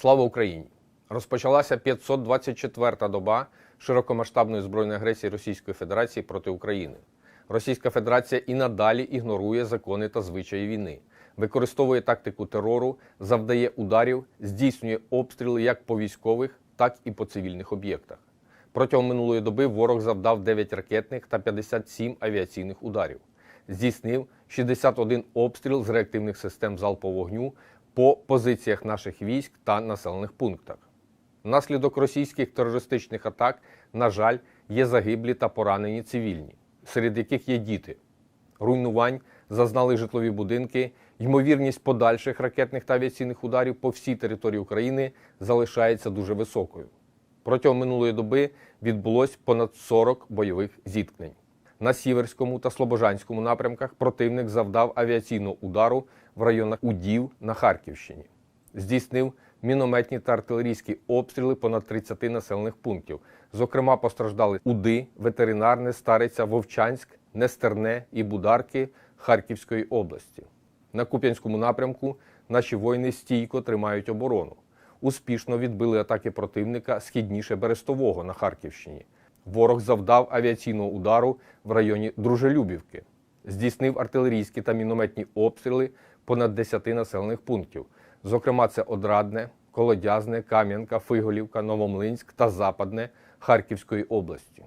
Слава Україні! Розпочалася 524-та доба широкомасштабної збройної агресії Російської Федерації проти України. Російська Федерація і надалі ігнорує закони та звичаї війни, використовує тактику терору, завдає ударів, здійснює обстріли як по військових, так і по цивільних об'єктах. Протягом минулої доби ворог завдав 9 ракетних та 57 авіаційних ударів. Здійснив 61 обстріл з реактивних систем залпового вогню по позиціях наших військ та населених пунктах. Внаслідок російських терористичних атак, на жаль, є загиблі та поранені цивільні, серед яких є діти. Руйнувань зазнали житлові будинки. Ймовірність подальших ракетних та авіаційних ударів по всій території України залишається дуже високою. Протягом минулої доби відбулось понад 40 бойових зіткнень. На Сіверському та Слобожанському напрямках противник завдав авіаційного удару в районах Удів на Харківщині. Здійснив мінометні та артилерійські обстріли понад 30 населених пунктів. Зокрема, постраждали Уди, ветеринарне, Стариця, Вовчанськ, Нестерне і Бударки Харківської області. На Куп'янському напрямку наші воїни стійко тримають оборону. Успішно відбили атаки противника східніше Берестового на Харківщині. Ворог завдав авіаційного удару в районі Дружелюбівки, здійснив артилерійські та мінометні обстріли понад 10 населених пунктів. Зокрема, це Одрадне, Колодязне, Кам'янка, Фиголівка, Новомлинськ та Западне Харківської області.